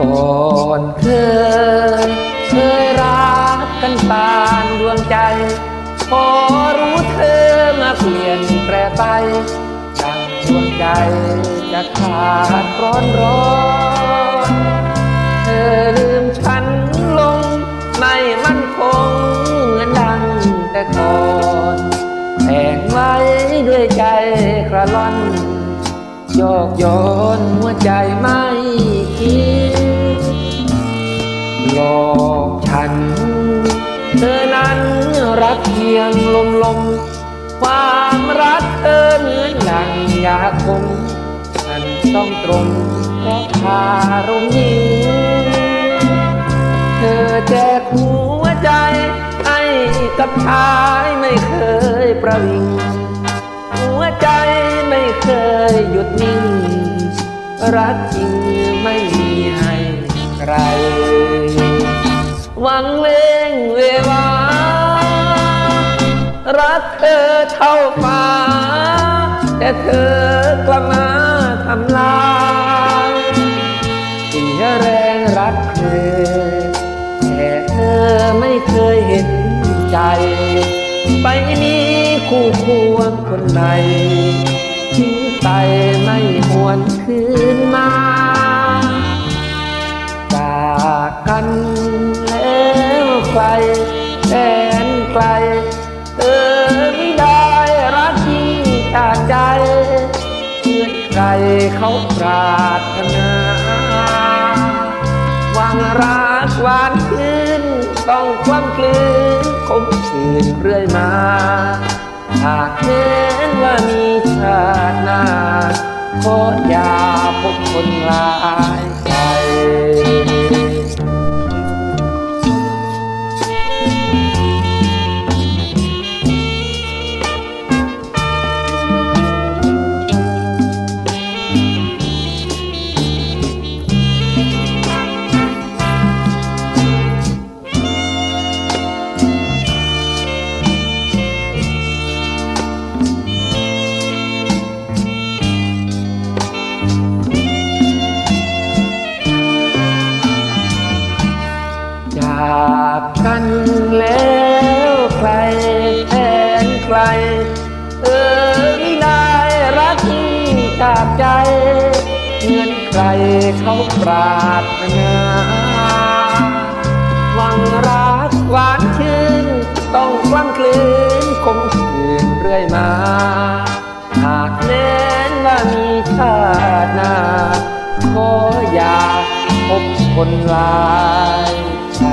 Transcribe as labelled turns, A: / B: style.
A: ก่อนเคยเคยรักกันปานดวงใจ พอรู้เธอมาเปลี่ยนแปรไปดังดวงใจจะขาดร้อนร้อนเธอลืมฉันลงไม่มั่นคงเหมือนดังแต่ก่อนแทงไว้ด้วยใจกระล่อนโยกโยนหัวใจไม่คิด หลอกฉัน เธอนั้นรักเพียงลมลมความรักเธอเหมือนดังยาคมฉันต้องตรงเพราะคารมยิ่งเธอแจกหัวใจให้กับชายไม่เคยประวิง หัวใจไม่เคยหยุดนิ่ง รักจริงไม่มีให้ใคร หวังเล่งเววา รักเธอเท่าฟ้า แต่เธอกลับมาทำลายเสียแรงรักเธอ แต่เธอไม่เคยเห็นใจ ไปมีคู่ควงคนใดทิ้งไปไม่หวนคืนมา จากกัน ไกลแสนไกล เธอไม่ได้รักที่จากใจเหมือนใครเขาปรารถนาหวังรักหวานคืนต้องความคลื่นคมคืนเรื่อยมาหากเห็นว่ามีชาติหน้าขออย่าพบคนลาย แล้วใครแทนใครเธอไม่ได้รักที่จากใจเหมือนใครเขาปรารถนาหวังรักหวานชื่นต้องกล้ำกลืนคมคืนเรื่อยมา หากแม้นว่ามีชาติหน้าขออย่าพบคนหลายใจ